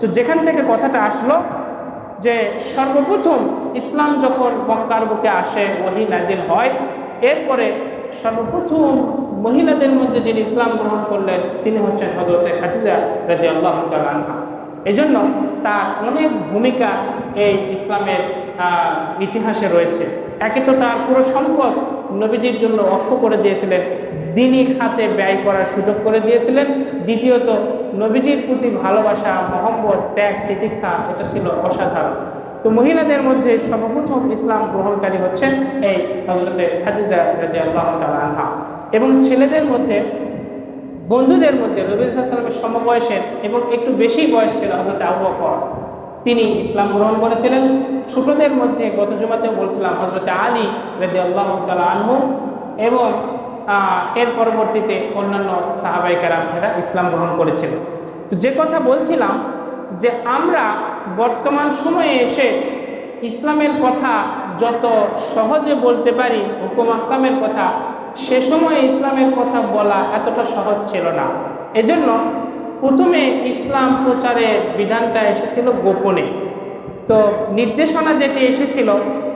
তো যেখান থেকে কথাটা আসলো যে সর্বপ্রথম ইসলাম যখন মক্কার বুকে আসে, ওহি নাজিল হয়, এরপরে সর্বপ্রথম মহিলাদের মধ্যে যিনি ইসলাম গ্রহণ করলেন, তিনি হচ্ছেন হজরতে খাদিজা রাজি আল্লাহ আনহা। এই জন্য তার অনেক ভূমিকা এই ইসলামের ইতিহাসে রয়েছে। একে তো তার পুরো সম্পদ নবীজির জন্য অক্ষ করে দিয়েছিলেন। দিনই খাতে ব্যয় করার সুযোগ করে দিয়েছিলেন। দ্বিতীয়ত, নবীজির প্রতি ভালোবাসা, মহব্বত, ত্যাগ, তিতিক্ষা, এটা ছিল অসাধারণ। তো মহিলাদের মধ্যে সর্বপ্রথম ইসলাম গ্রহণকারী হচ্ছেন এই হজরতে খাদিজা রাজি আল্লাহ আনহা। এবং ছেলেদের মধ্যে, বন্ধুদের মধ্যে রবি সাল্লামের সমবয়সের এবং একটু বেশি বয়স ছিল হজরত আবু তিনি ইসলাম গ্রহণ করেছিলেন। ছোটদের মধ্যে গত জুমাতেও বলছিলাম হজরত আলী রেদি আল্লাহ আনহু এবং এর পরবর্তীতে অন্যান্য সাহাবাই কারামেরা ইসলাম গ্রহণ করেছিলেন তো যে কথা বলছিলাম যে আমরা বর্তমান সময়ে এসে ইসলামের কথা যত সহজে বলতে পারি, হুকুম আকলামের কথা, সে সময় ইসলামের কথা বলা এতটা সহজ ছিল না। এজন্য প্রথমে ইসলাম প্রচারের বিধানটা এসেছিল গোপনে। তো নির্দেশনা যেটি এসেছিল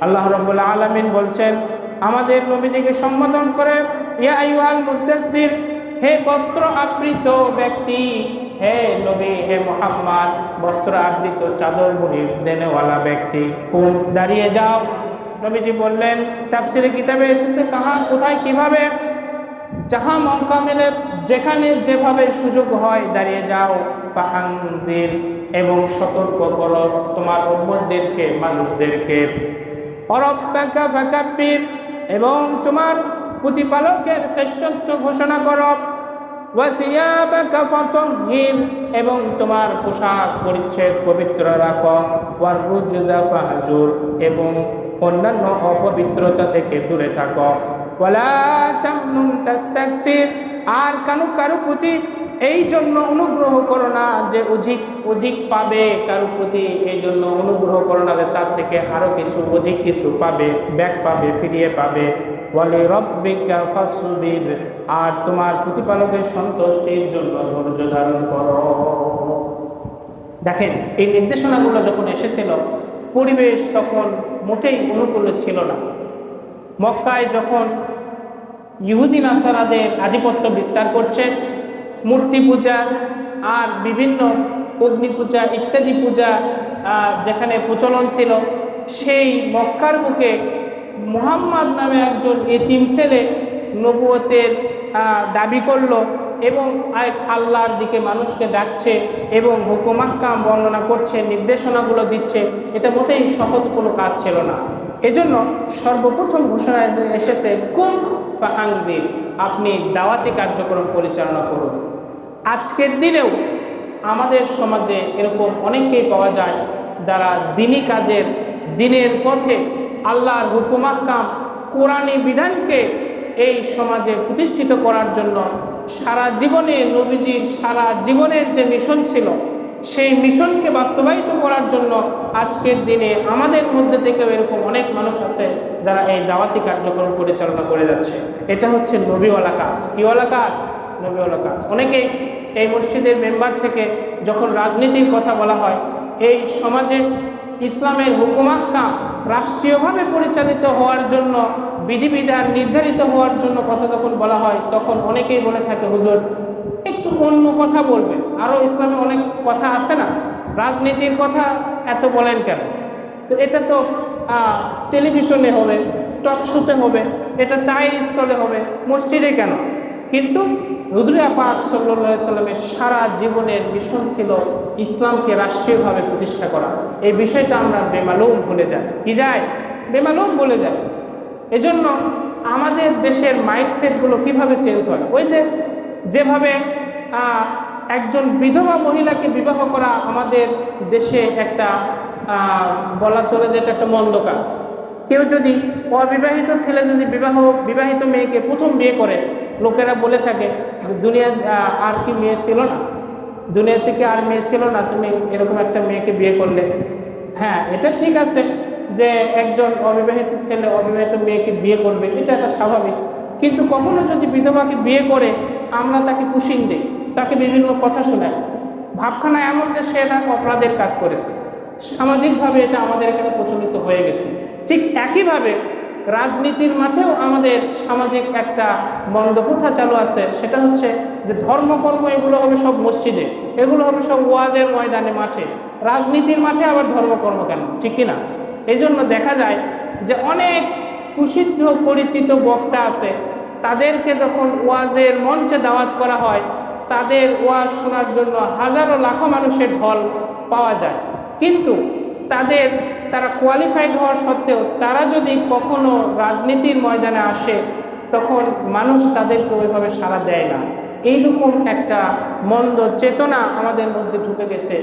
আল্লাহ রাব্বুল আলামিন বলছেন, আমাদের নবীজিকে সম্বোধন করে, ইয়া হে বস্ত্র আবৃত ব্যক্তি, হে নবী, হে মোহাম্মদ, বস্ত্র আবৃত চাদর মুড়ি দেনেওয়ালা ব্যক্তি কোন দাঁড়িয়ে যাও। নবীজি বললেন, তাফসিরে কিতাবে এসেছে, কাহা, কোথায়, কীভাবে? যাহা মৌকা মেলে, যেখানে যেভাবে সুযোগ হয়, দাঁড়িয়ে যাও। ফাহানদের, এবং সতর্ক করো তোমার উম্মতদেরকে, মানুষদেরকে। অরব্বাকা ফাকাব্বির, এবং তোমার প্রতিপালকের শ্রেষ্ঠত্ব ঘোষণা করো। এবং তোমার পোশাক পরিচ্ছেদ পবিত্র রাখো। এবং অন্যান্য অপবিত্রতা থেকে দূরে থাকো। আর কানু কারও প্রতি এই জন্য অনুগ্রহ করো না যে অধিক অধিক পাবে কারও প্রতি। এই জন্য অনুগ্রহ করো না যে তার থেকে আরও কিছু, অধিক কিছু পাবে ব্যাক পাবে, ফিরিয়ে পাবে। বলে রব্বিকা ফাসবির। আর তোমার প্রতিপালকের সন্তুষ্টির জন্য ধৈর্য ধারণ করো। দেখেন, এই নির্দেশনাগুলো যখন এসেছিল, পরিবেশ তখন মোটেই অনুকূলে ছিল না। মক্কায় যখন ইহুদিন আসারাদের আধিপত্য বিস্তার করছে মূর্তি পূজা আর বিভিন্ন অগ্নি পূজা ইত্যাদি পূজা যেখানে প্রচলন ছিল, সেই মক্কার বুকে মুহাম্মদ নামে একজন এতিম ছেলে নবুয়তের দাবি করল এবং আল্লাহর দিকে মানুষকে ডাকছে এবং হুকুমাক্কাম বর্ণনা করছে, নির্দেশনাগুলো দিচ্ছে। এটা মোটেই সহজ কোনো কাজ ছিল না। এজন্য সর্বপ্রথম ঘোষণা এসে- এসেছে, কুম ফাহাংদিন আপনি দাওয়াতি কার্যক্রম পরিচালনা করুন। আজকের দিনেও আমাদের সমাজে এরকম অনেকেই পাওয়া যায় যারা দিনী কাজের, দিনের পথে আল্লাহর হুকুমাক্কাম কোরআনী বিধানকে এই সমাজে প্রতিষ্ঠিত করার জন্য সারা জীবনে নবীজির সারা জীবনের যে মিশন ছিল, সেই মিশনকে বাস্তবায়িত করার জন্য আজকের দিনে আমাদের মধ্যে থেকেও এরকম অনেক মানুষ আছে যারা এই দাওয়াতি কার্যক্রম পরিচালনা করে যাচ্ছে। এটা হচ্ছে নবীওয়ালা কাজ। কিওয়ালা কাজ? নবীওয়ালা কাজ। অনেকে এই মসজিদের মেম্বার থেকে যখন রাজনীতির কথা বলা হয়, এই সমাজে ইসলামের হুকুমাক্কা রাষ্ট্রীয়ভাবে পরিচালিত হওয়ার জন্য, বিধিবিধান নির্ধারিত হওয়ার জন্য কথা যখন বলা হয়, তখন অনেকেই বলে থাকে, হুজুর, একটু অন্য কথা বলবেন। আরও ইসলামে অনেক কথা আছে না? রাজনীতির কথা এত বলেন কেন? তো এটা তো টেলিভিশনে হবে, টক শোতে হবে, এটা চায়ের স্থলে হবে, মসজিদে কেন? কিন্তু হুজুরিয়া পাক সাল্লাহ সাল্লামের সারা জীবনের মিশন ছিল ইসলামকে রাষ্ট্রীয়ভাবে প্রতিষ্ঠা করা। এই বিষয়টা আমরা বেমালুম ভুলে যাই কি যায়? বেমালুম বলে যাই এজন্য আমাদের দেশের মাইন্ডসেটগুলো কীভাবে চেঞ্জ হয়? ওই যে যেভাবে একজন বিধবা মহিলাকে বিবাহ করা আমাদের দেশে একটা বলা চলে যে এটা একটা মন্দ কাজ। কেউ যদি অবিবাহিত ছেলে যদি বিবাহ, বিবাহিত মেয়েকে প্রথম বিয়ে করে, লোকেরা বলে থাকে দুনিয়া আর কি মেয়ে ছিল না। দুনিয়া থেকে আর মেয়ে ছিল না, তুমি এরকম একটা মেয়েকে বিয়ে করলে। হ্যাঁ এটা ঠিক আছে যে একজন অবিবাহিত ছেলে অবিবাহিত মেয়েকে বিয়ে করবে, এটা একটা স্বাভাবিক। কিন্তু কখনো যদি বিধবাকে বিয়ে করে, আমরা তাকে পুষিং দিই, তাকে বিভিন্ন কথা শোনাই। ভাবখানা এমন যে সে একটা অপরাধের কাজ করেছে। সামাজিকভাবে এটা আমাদের এখানে প্রচলিত হয়ে গেছে। ঠিক একইভাবে রাজনীতির মাঠেও আমাদের সামাজিক একটা মন্দ প্রথা চালু আছে, সেটা হচ্ছে যে ধর্মকর্ম এগুলো হবে সব মসজিদে, এগুলো হবে সব ওয়াজের ময়দানে, মাঠে। রাজনীতির মাঠে আবার ধর্মকর্ম কেন? ঠিক কিনা? এই জন্য দেখা যায় যে অনেক প্রসিদ্ধ পরিচিত বক্তা আছে, তাদেরকে যখন ওয়াজের মঞ্চে দাওয়াত করা হয়, তাদের ওয়াজ শোনার জন্য হাজারো লাখো মানুষের ঢল পাওয়া যায়। কিন্তু তাদের, তারা কোয়ালিফাইড হওয়া সত্ত্বেও তারা যদি কখনো রাজনীতির ময়দানে আসে, তখন মানুষ তাদেরকে ওইভাবে সাড়া দেয় না। এইরকম একটা মন্দ চেতনা আমাদের মধ্যে ঢুকে গেছে।